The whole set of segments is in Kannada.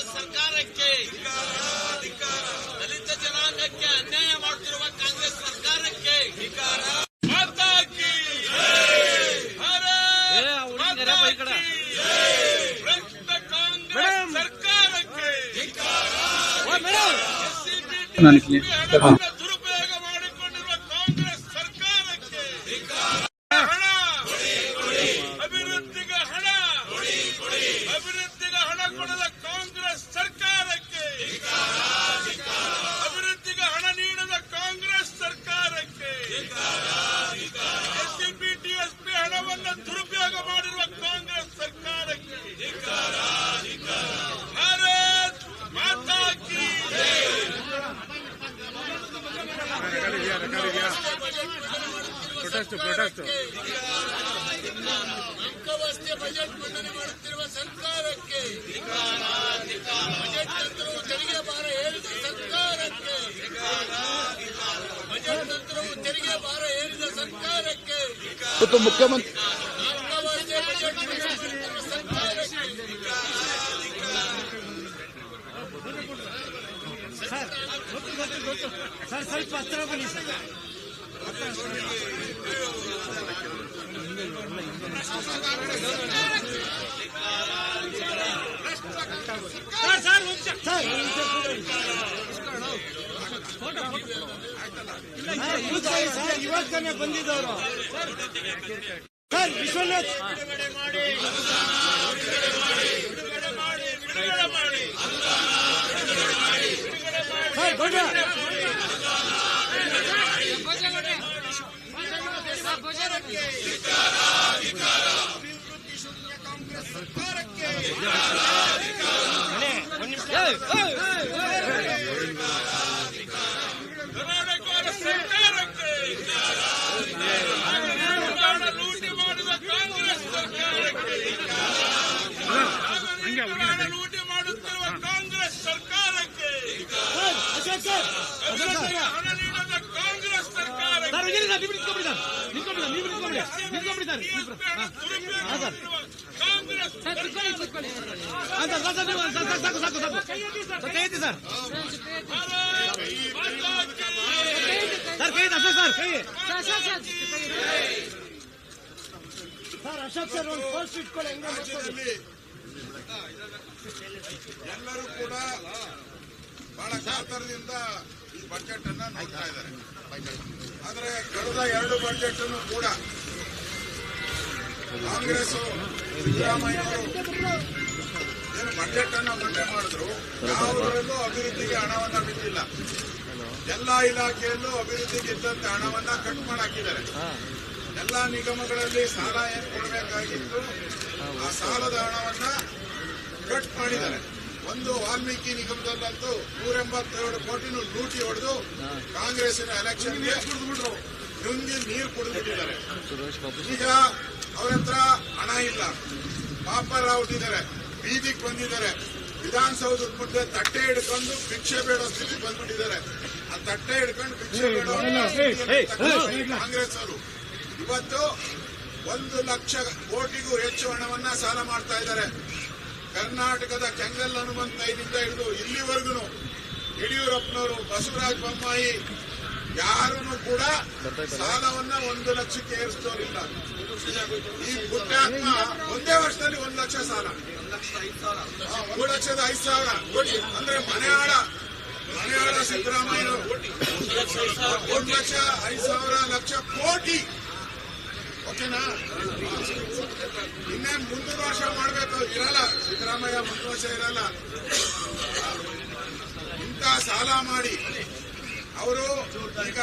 ಕಾಂಗ್ರೆಸ್ ಸರ್ಕಾರಕ್ಕೆ ದಲಿತ ಜನಾಂಗಕ್ಕೆ ಅನ್ಯಾಯ ಮಾಡುತ್ತಿರುವ ಕಾಂಗ್ರೆಸ್ ಸರ್ಕಾರಕ್ಕೆ ಮಾತಾ ಕಿ ಭಾರತ್ ಮಾತಾ ಕಿ ಭ್ರಷ್ಟ ಕಾಂಗ್ರೆಸ್ ಸರ್ಕಾರಕ್ಕೆ SCPT ಹಣವನ್ನು ದುರುಪಯೋಗ ಮಾಡಿಕೊಂಡಿರುವ ಕಾಂಗ್ರೆಸ್ ಸರ್ಕಾರಕ್ಕೆ ಹಣ ಅಭಿವೃದ್ಧಿಗೆ ಹಣ ಕೊಡದ ಕಾಂಗ್ರೆಸ್ ಸರ್ಕಾರಕ್ಕೆ. ಅಭಿವೃದ್ಧಿಗೆ ಹಣ ನೀಡದ ಕಾಂಗ್ರೆಸ್ ಸರ್ಕಾರಕ್ಕೆ. ಎಸ್ಸಿಪಿ ಟಿಎಸ್ಪಿ ಹಣವನ್ನು ದುರುಪಯೋಗ ಮಾಡಿರುವ ಕಾಂಗ್ರೆಸ್ ಸರ್ಕಾರಕ್ಕೆ. ಭಾರತ್ ಮಾತಾ ಕಿ ಪ್ರೊಟೆಸ್ಟ್ ಪ್ರೊಟೆಸ್ಟ್ ಅಂಕವಷ್ಟೇ ಬಜೆಟ್ ಮಂಡನೆ ಮಾಡುತ್ತಿರುವ ಸರ್ಕಾರಕ್ಕೆ ಬಜೆಟ್ ನಂತರವೂ ತೆರಿಗೆ ಭಾರ ಏರಿದ ಸರ್ಕಾರಕ್ಕೆ ಬಜೆಟ್ ನಂತರವೂ ತೆರಿಗೆ ಭಾರ ಏರಿದ ಸರ್ಕಾರಕ್ಕೆ ಇವತ್ತು ಮುಖ್ಯಮಂತ್ರಿ ಅಂಕವಷ್ಟೇ ಬಜೆಟ್ ಮಂಡನೆ ಮಾಡುತ್ತಿರುವ ಸರ್ಕಾರಕ್ಕೆ ಸರ್ ಸ್ವಲ್ಪ ಹತ್ರ ಬನ್ನಿ ಸರ್ ಸರ್ ಸರ್ ಒಂದು ನಿಮಿಷ. ಸರ್ ಒಂದು ನಿಮಿಷ ಕೂತ್ಕೊಳ್ಳಿ. ಸರ್, ಕೂತ್ಕೊಳ್ಳಿ ಸರ್ ಇವಾಗ ತಾನೇ ಬಂದಿದ್ದವರು ಸರ್ ವಿಶ್ವನಾಥ್ ಸರ್ ಗೌಡ್ರ ಕರ್ನಾಟಕ ಸರ್ಕಾರಕ್ಕೆ ತೆಲಂಗಾಣ ಲೂಟಿ ಮಾಡಿದ ಕಾಂಗ್ರೆಸ್ ಸರ್ಕಾರಕ್ಕೆ ತೆಲಂಗಾಣ ಲೂಟಿ ಮಾಡುತ್ತಿರುವ ಕಾಂಗ್ರೆಸ್ ಸರ್ಕಾರಕ್ಕೆ sir Ashok sir Ashok sir ಅಭಿವೃದ್ಧಿಗೆ ಹಣ ನೀಡದ ಕಾಂಗ್ರೆಸ್ ಸರ್ಕಾರಕ್ಕೆ ಸರ್ ಇರಿ ಸರ್ ನೀವು ನಿಂತ್ಕೊಂಡ್ಬಿಡಿ ಸರ್ ನಿಂತ್ಕೊಂಡ್ಬಿಡಿ ನೀವು ನಿಂತ್ಕೊಂಡ್ಬಿಡಿ ನಿಂತ್ಕೊಂಡ್ಬಿಡಿ ಸರ್ ಇಬ್ರು. ಹಾ. ಹಾ, ಸರ್ ಕಾಂಗ್ರೆಸ್ ಹಾ, ಸರ್ ಸರ್ ಸರ್ ನೀವು ಸರ್ ಸರ್ ಸಾಕು ಸಾಕು ಸಾಕು ಕಾಂಗ್ರೆಸ್ ಸರ್ಕಾರಕ್ಕೆ ಎತ್ತಿ ಸರ್. ಸರ್ ಕೈ ಎತ್ತಿ ಅಶೋಕ್ ಸರ್ ಅಶೋಕ್ ಸರ್ ಒಂದು ಪೋಸ್ಟ್ ಇಟ್ಕೊಳ್ಳಿ ಹೆಂಗೆ. ಎಲ್ಲರೂ ಕೂಡ ಬಹಳ ಕಾತರದಿಂದ ಈ ಬಜೆಟ್ ಅನ್ನ ನೋಡ್ತಾ ಇದ್ದಾರೆ. ಆದರೆ ಕಳೆದ ಎರಡು ಬಜೆಟ್ ಅನ್ನು ಕೂಡ ಕಾಂಗ್ರೆಸ್, ಸಿದ್ದರಾಮಯ್ಯ ಏನು ಬಜೆಟ್ ಅನ್ನ ಮಂಡನೆ ಮಾಡಿದ್ರು, ಯಾವುದರಲ್ಲೂ ಅಭಿವೃದ್ಧಿಗೆ ಹಣವನ್ನ ಬಿಟ್ಟಿಲ್ಲ ಎಲ್ಲಾ ಇಲಾಖೆಯಲ್ಲೂ ಅಭಿವೃದ್ಧಿಗೆ ಇದ್ದಂತೆ ಹಣವನ್ನ ಕಟ್ ಮಾಡಾಕಿದ್ದಾರೆ. ಎಲ್ಲಾ ನಿಗಮಗಳಲ್ಲಿ ಸಾಲ ಏನು ಕೊಡಬೇಕಾಗಿತ್ತು? ಆ ಸಾಲದ ಹಣವನ್ನ ಕಟ್ ಮಾಡಿದ್ದಾರೆ. ಒಂದು ವಾಲ್ಮೀಕಿ ನಿಗಮದಲ್ಲಂತೂ ನೂರ ಎಂಬತ್ತೇಳು ಕೋಟಿನೂ ಲೂಟಿ ಹೊಡೆದು ಕಾಂಗ್ರೆಸ್ಸಿನ ಎಲೆಕ್ಷನ್ಗೆ ನುಂಗಿ ನೀರು ಕುಡಿದ್ಬಿಟ್ಟಿದ್ದಾರೆ. ಈಗ ಅವ್ರ ಹತ್ರ ಹಣ ಇಲ್ಲ. ಪಾಪರ ಹುಟ್ಟಿದ್ದಾರೆ ಬೀದಿಗೆ ಬಂದಿದ್ದಾರೆ. ವಿಧಾನಸೌಧದ ಮುಂದೆ ತಟ್ಟೆ ಹಿಡ್ಕೊಂಡು ಭಿಕ್ಷೆ ಬೇಡೋ ಸ್ಥಿತಿ ಬಂದ್ಬಿಟ್ಟಿದ್ದಾರೆ. ಆ ತಟ್ಟೆ ಹಿಡ್ಕೊಂಡು ಭಿಕ್ಷೆ ಬೇಡೋ ಕಾಂಗ್ರೆಸ್ ಅವರು ಇವತ್ತು ಒಂದು ಲಕ್ಷ ಕೋಟಿಗೂ ಹೆಚ್ಚು ಹಣವನ್ನ ಸಾಲ ಮಾಡ್ತಾ ಇದ್ದಾರೆ. ಕರ್ನಾಟಕದ ಕೆಂಗಲ್ ಹನುಮಂತೈನಿಂದ ಹಿಡಿದು ಇಲ್ಲಿವರೆಗೂ ಯಡಿಯೂರಪ್ಪನವರು ಬಸವರಾಜ ಬೊಮ್ಮಾಯಿ ಯಾರೂ ಕೂಡ ಸಾಲವನ್ನ ಒಂದು ಲಕ್ಷಕ್ಕೆ ಏರಿಸೋರಿಲ್ಲ ಈ ಪುಣ್ಯಾತ್ಮ ಒಂದೇ ವರ್ಷದಲ್ಲಿ ಒಂದು ಲಕ್ಷ ಸಾಲ. ಒಂದು ಲಕ್ಷದ ಐದು ಸಾವಿರ. ಕೋಟಿ ಅಂದ್ರೆ ಮನೆಯಾಳ ಮನೆಯಾಳ ಸಿದ್ದರಾಮಯ್ಯ ಒಂದು ಲಕ್ಷ ಐದು ಸಾವಿರ ಲಕ್ಷ ಕೋಟಿ. ಓಕೆನಾ ಇನ್ನೇನು ಮುಂದಿನ ವರ್ಷ ಮಾಡಬೇಕು? ಇರಲ್ಲ. ಸಿದ್ದರಾಮಯ್ಯ ಮುಂದಿನ ವರ್ಷ ಇರಲ್ಲ. ಇಂಥ ಸಾಲ ಮಾಡಿ. ಅವರು ಈಗ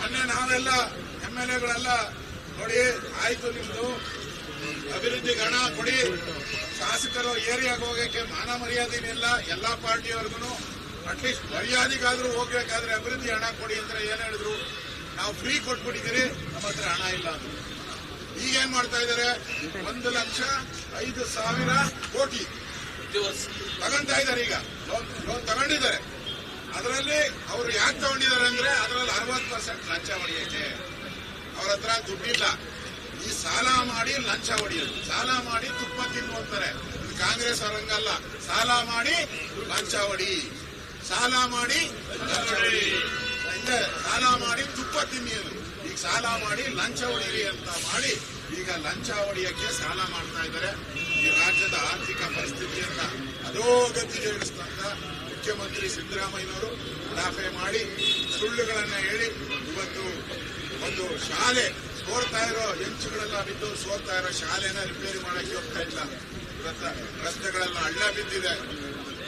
ಮೊನ್ನೆ ನಾವೆಲ್ಲ ಎಂ ಎಲ್ ಎಗಳೆಲ್ಲ ನೋಡಿ, ಆಯ್ತು ನಿಮ್ದು. ಅಭಿವೃದ್ಧಿ ಹಣ ಕೊಡಿ. ಶಾಸಕರು ಏರಿಯಾಗ ಹೋಗಕ್ಕೆ ಮಾನ ಮರ್ಯಾದೆನಿಲ್ಲ. ಎಲ್ಲಾ ಪಾರ್ಟಿಯವ್ರಿಗೂ ಅಟ್ಲೀಸ್ಟ್ ಮರ್ಯಾದೆಗಾದ್ರೂ ಹೋಗ್ಬೇಕಾದ್ರೆ ಅಭಿವೃದ್ಧಿ ಹಣ ಕೊಡಿ ಅಂದ್ರೆ ಏನ್ ಹೇಳಿದ್ರು? ನಾವು ಫ್ರೀ ಕೊಟ್ಬಿಟ್ಟಿದ್ದೀರಿ ನಮ್ಮ ಹತ್ರ ಹಣ ಇಲ್ಲ ಅಂತ. ಈಗ ಏನ್ ಮಾಡ್ತಾ ಇದ್ದಾರೆ? ಒಂದು ಲಕ್ಷ ಐದು ಸಾವಿರ ಕೋಟಿ ತಗೊಂತಾ ಇದ್ದಾರೆ ಈಗ. ಲೋನ್ ಲೋನ್ ತಗೊಂಡಿದ್ದಾರೆ. ಅದರಲ್ಲಿ ಅವರು ಯಾಕೆ ತಗೊಂಡಿದ್ದಾರೆ ಅಂದ್ರೆ ಅದರಲ್ಲಿ ಅರವತ್ತು ಪರ್ಸೆಂಟ್ ಲಂಚ ಹೊಡೆಯಕ್ಕೆ. ಅವ್ರ ಹತ್ರ ದುಡ್ಡಿಲ್ಲ. ಈ ಸಾಲ ಮಾಡಿ ಲಂಚ ಹೊಡೆಯೋದು. ಸಾಲ ಮಾಡಿ ತುಪ್ಪ ತಿನ್ನು ಅಂತಾರೆ. ಕಾಂಗ್ರೆಸ್ ಅವರಂಗಲ್ಲ. ಸಾಲ ಮಾಡಿ ಲಂಚ ಹೊಡಿ. ಸಾಲ ಮಾಡಿ ಲಂಚ ಹಿಂದೆ ಸಾಲ ಮಾಡಿ ತುಪ್ಪ ತಿನ್ನಿಯರು ಈಗ ಸಾಲ ಮಾಡಿ ಲಂಚ ಹೊಡೀರಿ ಅಂತ ಮಾಡಿ ಈಗ ಲಂಚ ಹೊಡಿಯಕ್ಕೆ ಸಾಲ ಮಾಡ್ತಾ ಇದ್ದಾರೆ. ಈ ರಾಜ್ಯದ ಆರ್ಥಿಕ ಪರಿಸ್ಥಿತಿಯನ್ನ ಅಧೋಗತಿಗೆ ಇಳಿಸ್ತಂತ ಮುಖ್ಯಮಂತ್ರಿ ಸಿದ್ದರಾಮಯ್ಯನವರು ಉಡಾಫೆ ಮಾಡಿ ಸುಳ್ಳುಗಳನ್ನ ಹೇಳಿ ಇವತ್ತು ಒಂದು ಶಾಲೆ ಸೋರ್ತಾ ಇರೋ ಹೆಂಚುಗಳೆಲ್ಲ ಬಿದ್ದು ಸೋರ್ತಾ ಇರೋ ಶಾಲೆನ ರಿಪೇರಿ ಮಾಡಕ್ಕೆ ಹೋಗ್ತಾ ಇಲ್ಲ. ರಸ್ತೆಗಳೆಲ್ಲ ಹಳ್ಳ ಬಿದ್ದಿದೆ.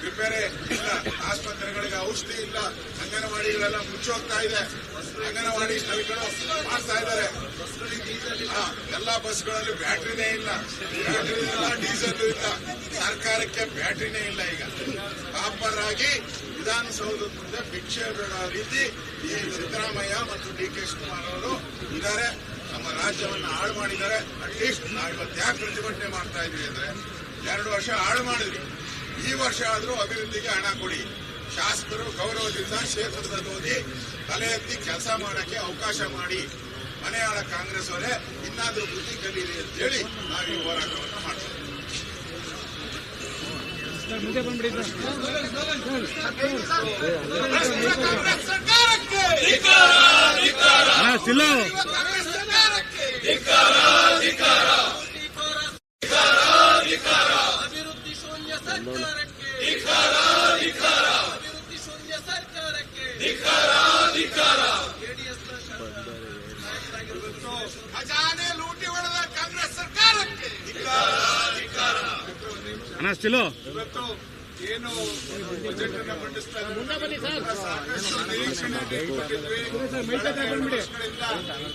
ರಿಪೇರಿ ಇಲ್ಲ. ಆಸ್ಪತ್ರೆಗಳಿಗೆ ಔಷಧಿ ಇಲ್ಲ. ಅಂಗನವಾಡಿಗಳೆಲ್ಲ ಮುಚ್ಚೋಗ್ತಾ ಇದೆ. ಅಂಗನವಾಡಿ ಸ್ಥಳಗಳು ಮಾಡ್ತಾ ಇದ್ದಾರೆ. ಎಲ್ಲ ಬಸ್ಗಳಲ್ಲಿ ಬ್ಯಾಟ್ರಿನೇ ಇಲ್ಲ. ಬ್ಯಾಟ್ರಿ ಇಲ್ಲ ಡೀಸೆಲ್ ಇಲ್ಲ. ಸರ್ಕಾರಕ್ಕೆ ಬ್ಯಾಟ್ರಿನೇ ಇಲ್ಲ ಈಗ. ಪ್ರಾಪರ್ ಆಗಿ ವಿಧಾನಸೌಧದ ಮುಂದೆ ಭಿಕ್ಷೆ ಬೇಡ ರೀತಿ ಈ ಸಿದ್ದರಾಮಯ್ಯ ಮತ್ತು ಡಿ ಕೆ ಶಿವಕುಮಾರ್ ಅವರು ಇದ್ದಾರೆ. ನಮ್ಮ ರಾಜ್ಯವನ್ನು ಹಾಳು ಮಾಡಿದ್ದಾರೆ. ಅಟ್ಲೀಸ್ಟ್ ನಾವು ಇವತ್ತು ಯಾಕೆ ಪ್ರತಿಭಟನೆ ಮಾಡ್ತಾ ಇದ್ವಿ ಅಂದ್ರೆ ಎರಡು ವರ್ಷ ಹಾಳು ಮಾಡಿದ್ವಿ ಈ ವರ್ಷ ಆದರೂ ಅಭಿವೃದ್ಧಿಗೆ ಹಣ ಕೊಡಿ. ಶಾಸಕರು ಗೌರವದಿಂದ ಕ್ಷೇತ್ರದ ಓದಿ ತಲೆ ಎತ್ತಿ ಕೆಲಸ ಮಾಡಕ್ಕೆ ಅವಕಾಶ ಮಾಡಿ. ಮನೆಯಾಳ ಕಾಂಗ್ರೆಸ್ ಅವರೇ ಇನ್ನಾದರೂ ಬುದ್ಧಿ ಕಲೀರಿ ಅಂತ ಹೇಳಿ ನಾವು ಈ ಹೋರಾಟವನ್ನು ಮಾಡ್ತೀವಿ. ಸರ್ಕಾರಕ್ಕೆ ಹಾ ಸಿಲ್ಲು ಕಾಂಗ್ರೆಸ್ ಸರ್ಕಾರಕ್ಕೆ ಅಭಿವೃದ್ಧಿ ಶೂನ್ಯ ಸರ್ಕಾರಕ್ಕೆ ಅಭಿವೃದ್ಧಿ ಶೂನ್ಯ ಸರ್ಕಾರಕ್ಕೆ ಜೆಡಿಎಸ್ ಖಜಾನೆ ಲೂಟಿ ಹೊಡೆದ ಕಾಂಗ್ರೆಸ್ ಇವತ್ತು ಏನು ಬಜೆಟ್ ಅನ್ನ ಮಂಡಿಸ್ತಾ ಸಾಕಷ್ಟು ನಿರೀಕ್ಷಣೆ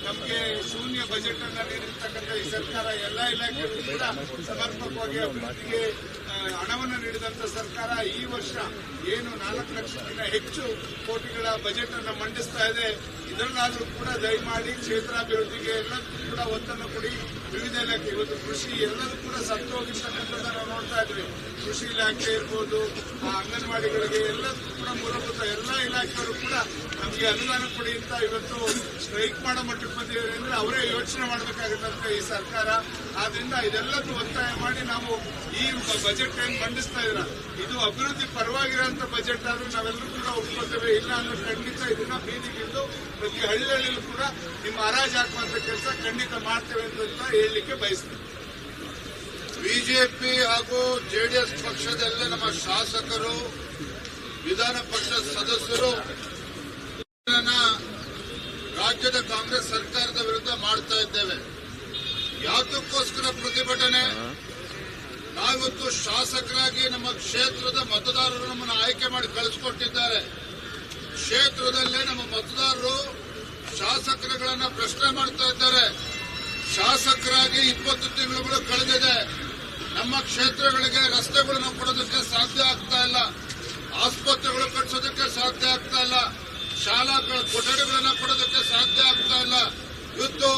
ನಮಗೆ ಶೂನ್ಯ ಬಜೆಟ್ ಅನ್ನ ನೀಡಿರ್ತಕ್ಕಂಥ ಈ ಸರ್ಕಾರ ಎಲ್ಲ ಇಲಾಖೆಗಳು ಕೂಡ ಸಮರ್ಪಕವಾಗಿ ಅಭಿವೃದ್ಧಿಗೆ ಹಣವನ್ನು ನೀಡಿದಂತ ಸರ್ಕಾರ ಈ ವರ್ಷ ಏನು ನಾಲ್ಕು ಲಕ್ಷಕ್ಕಿಂತ ಹೆಚ್ಚು ಕೋಟಿಗಳ ಬಜೆಟ್ ಅನ್ನ ಮಂಡಿಸ್ತಾ ಇದೆ. ಇದರಲ್ಲಾದ್ರೂ ಕೂಡ ದಯಮಾಡಿ ಕ್ಷೇತ್ರಾಭಿವೃದ್ಧಿಗೆ ಎಲ್ಲ ಕೂಡ ಒತ್ತನ್ನು ಕೊಡಿ. ವಿವಿಧ ಇಲಾಖೆ ಇವತ್ತು ಕೃಷಿ ಎಲ್ಲರೂ ಕೂಡ ಸತ್ತು ನಾವು ನೋಡ್ತಾ ಇದ್ವಿ. ಕೃಷಿ ಇಲಾಖೆ ಇರ್ಬೋದು ಅಂಗನವಾಡಿಗಳಿಗೆ ಎಲ್ಲದಕ್ಕೂ ಕೂಡ ಮೂಲಭೂತ ಎಲ್ಲ ಇಲಾಖೆಯವರು ಕೂಡ ನಮಗೆ ಅನುದಾನ ಕೊಡಿ ಅಂತ ಇವತ್ತು ಸ್ಟ್ರೈಕ್ ಮಾಡೋ ಮಟ್ಟಕ್ಕೆ ಬಂದಿದ್ದಾರೆ ಅಂದ್ರೆ ಅವರೇ ಯೋಚನೆ ಮಾಡಬೇಕಾಗುತ್ತೆ ಈ ಸರ್ಕಾರ. ಆದ್ರಿಂದ ಇದೆಲ್ಲದೂ ಒತ್ತಾಯ ಮಾಡಿ ನಾವು ಈ ಬಜೆಟ್ ಏನು ಮಂಡಿಸ್ತಾ ಇದ್ರ ಇದು ಅಭಿವೃದ್ಧಿ ಪರವಾಗಿರೋಂಥ ಬಜೆಟ್ ಆದ್ರೂ ನಾವೆಲ್ಲರೂ ಕೂಡ ಒಪ್ಕೊಳ್ತೇವೆ. ಇಲ್ಲ ಅಂದ್ರೆ ಖಂಡಿತ ಇದನ್ನ ಬೀದಿಗಿಂದು ಪ್ರತಿ ಹಳ್ಳಿಯಲ್ಲೂ ಕೂಡ ನಿಮ್ಮ ಹರಾಜು ಹಾಕುವಂತ ಕೆಲಸ ಖಂಡಿತ ಮಾಡ್ತೇವೆ ಅಂತ ಹೇಳಲಿಕ್ಕೆ ಬಯಸ್ತೀನಿ. ಬಿಜೆಪಿ ಹಾಗೂ ಜೆಡಿಎಸ್ ಪಕ್ಷದಲ್ಲೇ ನಮ್ಮ ಶಾಸಕರು, ವಿಧಾನ ಪರಿಷತ್ ಸದಸ್ಯರು ರಾಜ್ಯದ ಕಾಂಗ್ರೆಸ್ ಸರ್ಕಾರದ ವಿರುದ್ಧ ಮಾಡ್ತಾ ಇದ್ದೇವೆ. ಯಾತಕ್ಕೋಸ್ಕರ ಪ್ರತಿಭಟನೆ? ನಾವಿವತ್ತು ಶಾಸಕರಾಗಿ ನಮ್ಮ ಕ್ಷೇತ್ರದ ಮತದಾರರು ನಮ್ಮನ್ನು ಆಯ್ಕೆ ಮಾಡಿ ಕಳಿಸ್ಕೊಟ್ಟಿದ್ದಾರೆ. ಕ್ಷೇತ್ರದಲ್ಲೇ ನಮ್ಮ ಮತದಾರರು ಶಾಸಕರುಗಳನ್ನ ಪ್ರಶ್ನೆ ಮಾಡ್ತಾ ಇದ್ದಾರೆ. ಶಾಸಕರಾಗಿ ಇಪ್ಪತ್ತು ತಿಂಗಳುಗಳು ಕಳೆದಿದೆ. ನಮ್ಮ ಕ್ಷೇತ್ರಗಳಿಗೆ ರಸ್ತೆಗಳನ್ನು ಕೊಡೋದಕ್ಕೆ ಸಾಧ್ಯ ಆಗ್ತಾ ಇಲ್ಲ. ಆಸ್ಪತ್ರೆಗಳು ಕಟ್ಟಿಸೋದಕ್ಕೆ ಸಾಧ್ಯ ಆಗ್ತಾ ಇಲ್ಲ. ಶಾಲಾ ಕೊಠಡಿಗಳನ್ನು ಕೊಡೋದಕ್ಕೆ ಸಾಧ್ಯ ಆಗ್ತಾ ಇಲ್ಲ. ಇವತ್ತು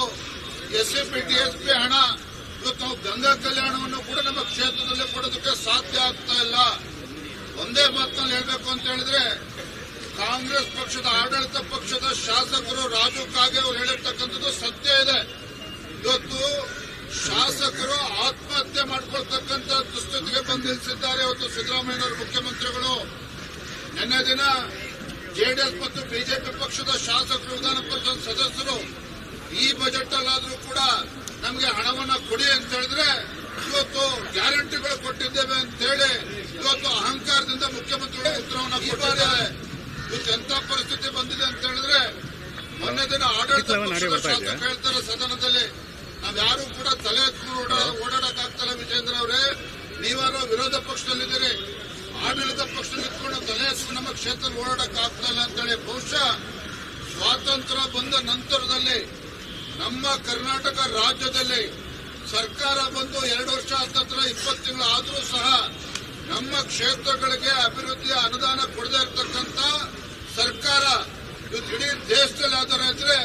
ಎಸ್ ಸಿ ಪಿ ಹಣ, ಇವತ್ತು ಗಂಗಾ ಕಲ್ಯಾಣವನ್ನು ಕೂಡ ನಮ್ಮ ಕ್ಷೇತ್ರದಲ್ಲಿ ಕೊಡೋದಕ್ಕೆ ಸಾಧ್ಯ ಆಗ್ತಾ ಇಲ್ಲ. ಒಂದೇ ಮಾತಲ್ಲಿ ಹೇಳಬೇಕು ಅಂತ ಹೇಳಿದ್ರೆ, ಕಾಂಗ್ರೆಸ್ ಪಕ್ಷದ ಆಡಳಿತ ಪಕ್ಷದ ಶಾಸಕರು ರಾಜು ಕಾಗೆ ಅವರು ಹೇಳಿರ್ತಕ್ಕಂಥದ್ದು ಸತ್ಯ ಇದೆ ಇವತ್ತು ಶಾಸಕರು ಆತ್ಮಹತ್ಯೆ ಮಾಡ್ಕೊಳ್ತಕ್ಕಂಥ ದುಸ್ಥಿತಿಗೆ ಬಂದು ನಿಲ್ಲಿಸಿದ್ದಾರೆ ಇವತ್ತು ಸಿದ್ದರಾಮಯ್ಯನವರು ಮುಖ್ಯಮಂತ್ರಿಗಳು ನಿನ್ನೆ ದಿನ ಜೆಡಿಎಸ್ ಮತ್ತು ಬಿಜೆಪಿ ಪಕ್ಷದ ಶಾಸಕರು ವಿಧಾನ ಪರಿಷತ್ ಸದಸ್ಯರು ಈ ಕೂಡ ನಮಗೆ ಹಣವನ್ನ ಕೊಡಿ ಅಂತ ಹೇಳಿದ್ರೆ ಇವತ್ತು ಗ್ಯಾರಂಟಿಗಳು ಕೊಟ್ಟಿದ್ದೇವೆ ಅಂತ ಹೇಳಿ ಇವತ್ತು ಅಹಂಕಾರದಿಂದ ಮುಖ್ಯಮಂತ್ರಿಗಳು ಉತ್ತರವನ್ನ ಕೊಟ್ಟಿದ್ದಾರೆ. ಇವತ್ತು ಎಂತ ಪರಿಸ್ಥಿತಿ ಬಂದಿದೆ ಅಂತ ಹೇಳಿದ್ರೆ ಮೊನ್ನೆ ದಿನ ಆಡಳಿತ ಹೇಳ್ತಾರೆ ಸದನದಲ್ಲಿ ನಾವ್ಯಾರು ಕೂಡ ತಲೆ ಎತ್ಕೊಂಡು ಓಡಾಡಕ್ಕಾಗ್ತಲ್ಲ ವಿಜೇಂದ್ರ ಅವರೇ ನೀವಾರು ವಿರೋಧ ಪಕ್ಷದಲ್ಲಿದ್ದೀರಿ. ಆಡಳಿತ ಪಕ್ಷದಲ್ಲಿ ಇಟ್ಕೊಂಡು ತಲೆ ಎತ್ಕೊಂಡು ನಮ್ಮ ಕ್ಷೇತ್ರ ಓಡಾಡಕ್ಕಾಗ್ತಲ್ಲ ಅಂತೇಳಿ ಬಹುಶಃ ಸ್ವಾತಂತ್ರ್ಯ ಬಂದ ನಂತರದಲ್ಲಿ ನಮ್ಮ ಕರ್ನಾಟಕ ರಾಜ್ಯದಲ್ಲಿ ಸರ್ಕಾರ ಬಂದು ಎರಡು ವರ್ಷ ಹತ್ತತ್ರ ಇಪ್ಪತ್ತು ತಿಂಗಳು ಆದರೂ ಸಹ ನಮ್ಮ ಕ್ಷೇತ್ರಗಳಿಗೆ ಅಭಿವೃದ್ಧಿಯ ಅನುದಾನ ಕೊಡದೇ ಇರತಕ್ಕಂತ ಸರ್ಕಾರ ಇವತ್ತು ಇಡೀ ದೇಶದಲ್ಲಿ ಯಾವ್ದಾರ ಇದ್ರೆ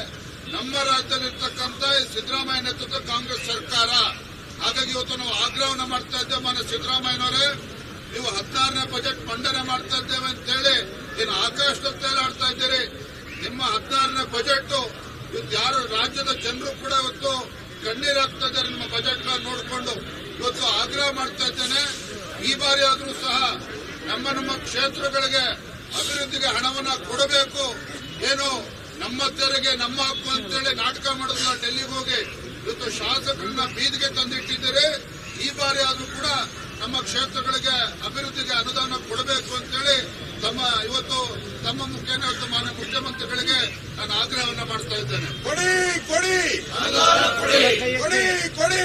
ನಮ್ಮ ರಾಜ್ಯದಲ್ಲಿ ಈ ಸಿದ್ದರಾಮಯ್ಯ ನೇತೃತ್ವದ ಕಾಂಗ್ರೆಸ್ ಸರ್ಕಾರ. ಹಾಗಾಗಿ ಇವತ್ತು ನಾವು ಆಗ್ರಹವನ್ನು ಮಾಡ್ತಾ ಇದ್ದೇವೆ ಮಾನ್ಯ ಸಿದ್ದರಾಮಯ್ಯನವರೇ. ನೀವು ಹದಿನಾರನೇ ಬಜೆಟ್ ಮಂಡನೆ ಮಾಡ್ತಾ ಇದ್ದೇವೆ ಅಂತ ಹೇಳಿ ಏನು ಆಕಾಶದಲ್ಲಿ ತೇಲಾಡ್ತಾ ಇದ್ದೀರಿ. ನಿಮ್ಮ ಹದಿನಾರನೇ ಬಜೆಟ್ ಇವತ್ತು ಯಾರು ರಾಜ್ಯದ ಜನರು ಕೂಡ ಇವತ್ತು ಕಣ್ಣೀರಾಗ್ತಾ ಇದ್ದಾರೆ ನಿಮ್ಮ ಬಜೆಟ್ ನೋಡಿಕೊಂಡು. ಇವತ್ತು ಆಗ್ರಹ ಮಾಡ್ತಾ ಇದ್ದೇನೆ. ಈ ಬಾರಿ ಆದರೂ ಸಹ ನಮ್ಮ ನಮ್ಮ ಕ್ಷೇತ್ರಗಳಿಗೆ ಅಭಿವೃದ್ಧಿಗೆ ಹಣವನ್ನ ಕೊಡಬೇಕು. ಏನು ನಮ್ಮ ತೆರಿಗೆ, ನಮ್ಮ ಹಕ್ಕು ಅಂತೇಳಿ ನಾಟಕ ಮಾಡೋದನ್ನ ಡೆಲ್ಲಿಗೆ ಹೋಗಿ ಇವತ್ತು ಶಾಸಕರನ್ನ ಬೀದಿಗೆ ತಂದಿಟ್ಟಿದ್ದಾರೆ. ಈ ಬಾರಿ ಆದರೂ ಕೂಡ ನಮ್ಮ ಕ್ಷೇತ್ರಗಳಿಗೆ ಅಭಿವೃದ್ಧಿಗೆ ಅನುದಾನ ಕೊಡಬೇಕು ಅಂತೇಳಿ ತಮ್ಮ ಇವತ್ತು ತಮ್ಮ ಮುಖ್ಯನ ಮಾನ್ಯ ಮುಖ್ಯಮಂತ್ರಿಗಳಿಗೆ ನಾನು ಆಗ್ರಹವನ್ನ ಮಾಡ್ತಾ ಇದ್ದೇನೆ. ಕೊಡಿ ಕೊಡಿ. ಕೊಡಿ. ಕೊಡಿ ಕೊಡಿ.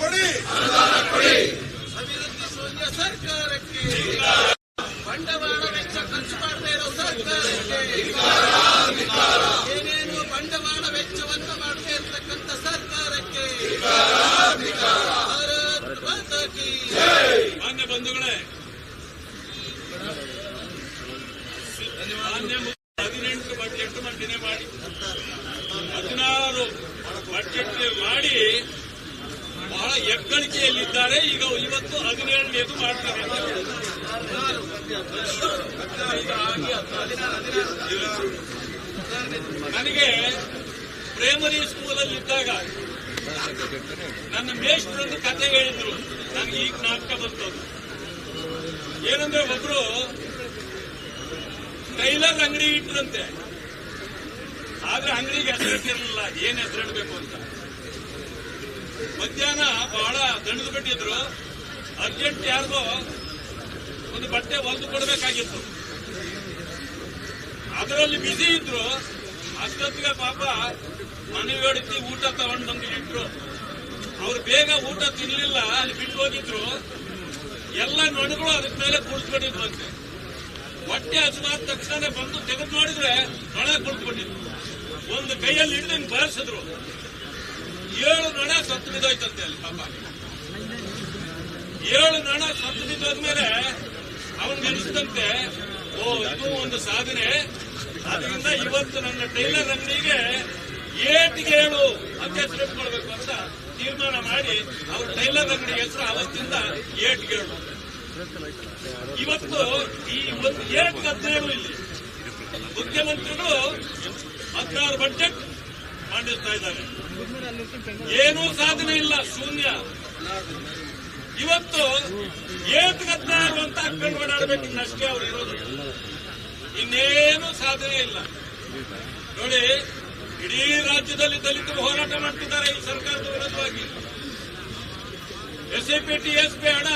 ಕೊಡಿ. ಅಭಿವೃದ್ಧಿ ಶೂನ್ಯ ಸರ್ಕಾರಕ್ಕೆ ಬಂಡವಾಳ ವೆಚ್ಚ ಖರ್ಚು ಮಾಡದೇ ಇರೋ ಸರ್ಕಾರಕ್ಕೆ ಏನೇನು ಬಂಡವಾಳ ವೆಚ್ಚವನ್ನು ಮಾಡದೇ ಇರತಕ್ಕಂಥ ಸರ್ಕಾರಕ್ಕೆ ಭಾರತ್ ಮಾತಾ ಕೀ ಮಾನ್ಯ ಬಂಧುಗಳೇ ಮಾನ್ಯ ಮುಖ್ಯ- ಹದಿನೆಂಟು ಬಜೆಟ್ ಮಂಡನೆ ಮಾಡಿ ಹದಿನಾರು ಬಜೆಟ್ ಮಾಡಿ ಬಹಳ ಎಕ್ಕಳಿಕೆಯಲ್ಲಿದ್ದಾರೆ. ಈಗ ಇವತ್ತು ಹದಿನೇಳನೇದು ಮಾಡ್ತಾರೆ. ನನಗೆ ಪ್ರೈಮರಿ ಸ್ಕೂಲಲ್ಲಿ ಇದ್ದಾಗ ನನ್ನ ಮೇಷ್ಟ್ರೊಂದು ಕತೆ ಹೇಳಿದ್ರು. ನನಗೆ ಈಗ ನಾಟಕ ಬಂತು ಏನಂದ್ರೆ ಒಬ್ರು ಟೈಲರ್ ಅಂಗಡಿ ಇಟ್ರಂತೆ. ಆದ್ರೆ ಅಂಗಡಿಗೆ ಹೆಸರಿಟ್ಟಿರಲಿಲ್ಲ ಏನ್ ಹೆಸರಿಡಬೇಕು ಅಂತ. ಮಧ್ಯಾಹ್ನ ಬಹಳ ದಣಿದು ಕಟ್ಟಿದ್ರು ಅರ್ಜೆಂಟ್ ಯಾರಿಗೋ ಒಂದು ಬಟ್ಟೆ ಹೊಲಿದು ಕೊಡಬೇಕಾಗಿತ್ತು. ಅದರಲ್ಲಿ ಬಿಸಿ ಇದ್ರು. ಅಷ್ಟೊತ್ತಿಗೆ ಪಾಪ ಮನೆಯೊಡತಿ ಊಟ ತಗೊಂಡು ಬಂದು ಇಟ್ರು. ಅವ್ರು ಬೇಗ ಊಟ ತಿನ್ನಲಿಲ್ಲ ಅಲ್ಲಿ ಬಿಟ್ಟು ಹೋಗಿದ್ರು. ಎಲ್ಲ ನೊಣಗಳು ಅದ್ರ ಮೇಲೆ ಕುಳಿತುಕೊಂಡಿದ್ವಂತೆ ಹೊಟ್ಟೆ ಹಸುವಾದ ತಕ್ಷಣ ಬಂದು ತೆಗೆದು ನೋಡಿದ್ರೆ ನೊಣ ಕುಳಿತುಕೊಂಡಿದ್ರು ಒಂದು ಕೈಯಲ್ಲಿ ಹಿಡಿದು ಬಳಸಿದ್ರು ಏಳು ನಣ ಸತ್ತು ಬಿದ್ದೋಯ್ತಂತೆ ಅಲ್ಲಿ ಪಾಪ. ಏಳು ನಣ ಸತ್ತು ಬಿದ್ದೋದ್ಮೇಲೆ ಅವನ್ಗೆ ಅನಿಸಿದಂತೆ ಓ, ಇದು ಒಂದು ಸಾಧನೆ. ಅದರಿಂದ ಇವತ್ತು ನನ್ನ ಟೈಲರ್ ಅಂಗಡಿಗೆ ಏಟಿಗೆ ಏಳು ಅಂತ ಇಟ್ಕೊಳ್ಬೇಕು ಅಂತ ತೀರ್ಮಾನ ಮಾಡಿ ಅವ್ರ ಟೈಲರ್ ಅಂಗಡಿ ಹೆಸರು ಅವತ್ತಿಂದ ಏಟ್ಗೇಳು ಇವತ್ತು ಈ ಒಂದು ಏಟ್ ಹದಿನೇಳು ಇಲ್ಲಿ. ಮುಖ್ಯಮಂತ್ರಿಗಳು ಹದಿನಾರು ಬಜೆಟ್ ಮಂಡಿಸ್ತಾ ಇದ್ದಾರೆ. ಏನೂ ಸಾಧನೆ ಇಲ್ಲ, ಶೂನ್ಯ. ಇವತ್ತು ಏತ್ ಹದಿನಾರು ಅಂತ ಹಾಕೊಂಡು ಓಡಾಡಬೇಕು ಅಷ್ಟೇ ಅವ್ರು ಇರೋದು. ಇನ್ನೇನು ಸಾಧನೆ ಇಲ್ಲ. ನೋಡಿ, ಇಡೀ ರಾಜ್ಯದಲ್ಲಿ ದಲಿತರು ಹೋರಾಟ ಮಾಡ್ತಿದ್ದಾರೆ, ಈ ಸರ್ಕಾರದ ವಿರೋಧವಾಗಿ ಎಸ್ಎಪಿ ಟಿಎಸ್ಪಿ ಹಣ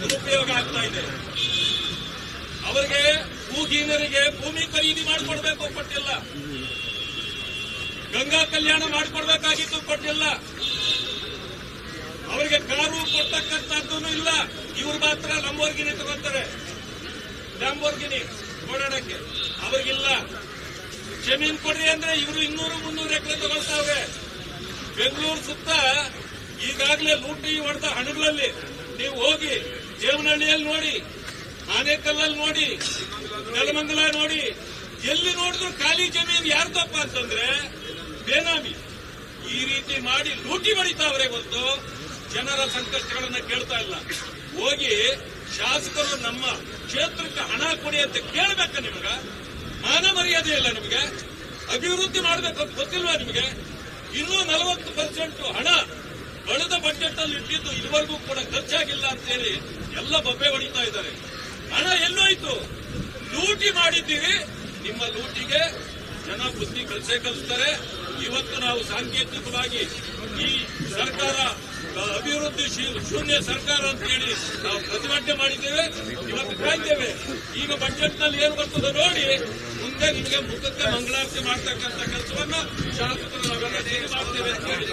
ದುರುಪಯೋಗ ಆಗ್ತಾ ಇದೆ. ಅವರಿಗೆ ಭೂಹೀನರಿಗೆ ಭೂಮಿ ಖರೀದಿ ಮಾಡಿಕೊಡ್ಬೇಕು ಕೊಟ್ಟಿಲ್ಲ ಗಂಗಾ ಕಲ್ಯಾಣ ಮಾಡಿಕೊಡ್ಬೇಕಾಗಿತ್ತು, ಕೊಟ್ಟಿಲ್ಲ. ಅವರಿಗೆ ಕಾರು ಕೊಡ್ತಕ್ಕಂಥದ್ದು ಇಲ್ಲ. ಇವ್ರು ಮಾತ್ರ ಲಂಬೋರ್ಗಿನಿ ತಗೊಂತಾರೆ. ಲಂಬೋರ್ಗಿನಿ ಓಡಾಡಕ್ಕೆ ಅವ್ರಿಗಿಲ್ಲ. ಜಮೀನ್ ಕೊಡ್ರಿ ಅಂದ್ರೆ ಇವರು ಇನ್ನೂರು ಮುನ್ನೂರು ಎಕರೆ ತಗೊಳ್ತಾವ್ರೆ. ಬೆಂಗಳೂರು ಸುತ್ತ ಈಗಾಗಲೇ ಲೂಟಿ ಹೊಡೆದ ಹಣಗಳಲ್ಲಿ ನೀವು ಹೋಗಿ ದೇವನಹಳ್ಳಿಯಲ್ಲಿ ನೋಡಿ, ಆನೇಕಲ್ಲಲ್ಲಿ ನೋಡಿ, ನೆಲಮಂಗಲ ನೋಡಿ, ಎಲ್ಲಿ ನೋಡಿದ್ರು ಖಾಲಿ ಜಮೀನು ಯಾರ್ದಪ್ಪ ಅಂತಂದ್ರೆ ಬೇನಾಮಿ. ಈ ರೀತಿ ಮಾಡಿ ಲೂಟಿ ಹೊಡಿತಾವ್ರೆ ಗೊತ್ತು? ಜನರ ಸಂಕಷ್ಟಗಳನ್ನ ಕೇಳ್ತಾ ಇಲ್ಲ. ಹೋಗಿ ಶಾಸಕರು ನಮ್ಮ ಕ್ಷೇತ್ರಕ್ಕೆ ಹಣ ಕೊಡಿ ಅಂತ ಕೇಳಬೇಕ ನಿಮಗ? ಮಾನ ಮರ್ಯಾದೆ ಇಲ್ಲ ನಿಮಗೆ? ಅಭಿವೃದ್ಧಿ ಮಾಡಬೇಕು ಅಂತ ಗೊತ್ತಿಲ್ವಾ ನಿಮಗೆ? ಇನ್ನೂ ನಲವತ್ತು ಪರ್ಸೆಂಟ್ ಹಣ ಕಳೆದ ಬಜೆಟ್ ಅಲ್ಲಿ ಇಟ್ಟಿದ್ದು ಇದುವರೆಗೂ ಕೂಡ ಖರ್ಚಾಗಿಲ್ಲ ಅಂತ ಹೇಳಿ ಎಲ್ಲ ಬೊಬ್ಬೆ ಹೊಡಿತಾ ಇದ್ದಾರೆ. ಹಣ ಎಲ್ಲೋಯ್ತು. ಲೂಟಿ ಮಾಡಿದ್ದೀವಿ ನಿಮ್ಮ ಲೂಟಿಗೆ ಜನ ಬುದ್ಧಿ ಕಲಿಸೇ ಕಲಿಸ್ತಾರೆ. ಇವತ್ತು ನಾವು ಸಾಂಕೇತಿಕವಾಗಿ ಈ ಸರ್ಕಾರ ಅಭಿವೃದ್ಧಿಶೀಲ ಅಭಿವೃದ್ಧಿ ಶೂನ್ಯ ಸರ್ಕಾರ ಅಂತ ಹೇಳಿ ನಾವು ಪ್ರತಿಭಟನೆ ಮಾಡಿದ್ದೇವೆ ಇವತ್ತು ಕಾಯ್ತೇವೆ. ಈಗ ಬಜೆಟ್ನಲ್ಲಿ ಏನ್ ಬರ್ತದೆ ನೋಡಿ ಮುಂದೆ ನಿಮಗೆ ಮುಖಕ್ಕೆ ಮಂಗಳಾರತಿ ಮಾಡ್ತಕ್ಕಂಥ ಕೆಲಸವನ್ನ ಶಾಸಕರು ನಾವೆಲ್ಲ ಸೇರಿ ಮಾಡ್ತೇವೆ ಅಂತ ಹೇಳಿ.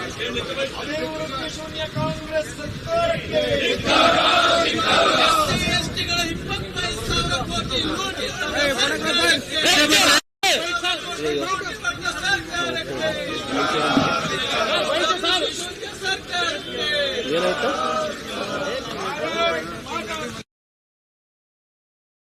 ಎಸ್ಟಿಗಳ ಇಪ್ಪತ್ತೈದು ಸಾವಿರ ಕೋಟಿ ಸರ್ಕಾರಕ್ಕೆ